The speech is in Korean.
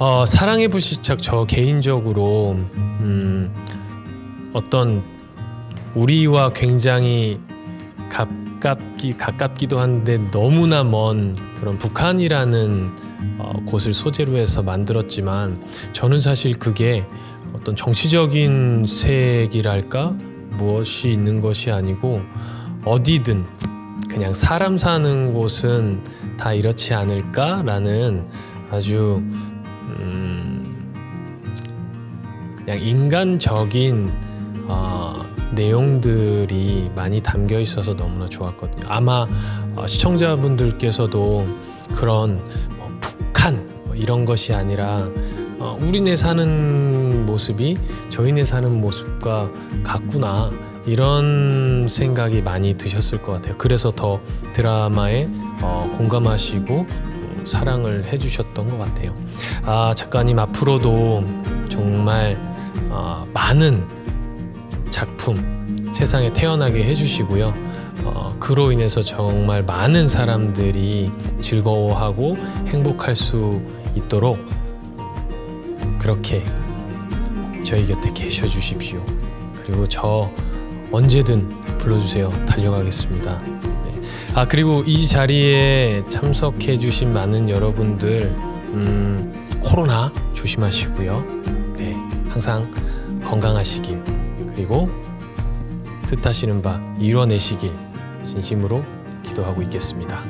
어, 사랑의 불시착 저 개인적으로 음, 어떤 우리와 굉장히 가깝기 가깝기도 한데 너무나 먼 그런 북한이라는 어, 곳을 소재로 해서 만들었지만 저는 사실 그게 어떤 정치적인 색이랄까? 무엇이 있는 것이 아니고 어디든 그냥 사람 사는 곳은 다 이렇지 않을까라는 아주 음, 그냥 인간적인 어, 내용들이 많이 담겨 있어서 너무나 좋았거든요. 아마 어, 시청자분들께서도 그런 뭐 북한 뭐 이런 것이 아니라 어, 우리네 사는 모습이 저희네 사는 모습과 같구나 이런 생각이 많이 드셨을 것 같아요. 그래서 더 드라마에 어, 공감하시고 음, 사랑을 해주셨던 것 같아요. 아 작가님 앞으로도 정말 어, 많은 작품 세상에 태어나게 해주시고요. 어, 그로 인해서 정말 많은 사람들이 즐거워하고 행복할 수 있도록 그렇게 저희 곁에 계셔 주십시오. 그리고 저 언제든 불러주세요. 달려가겠습니다. 네. 아 그리고 이 자리에 참석해 주신 많은 여러분들 음, 코로나 조심하시고요. 네, 항상 건강하시길 그리고 뜻하시는 바 이뤄내시길 진심으로 기도하고 있겠습니다.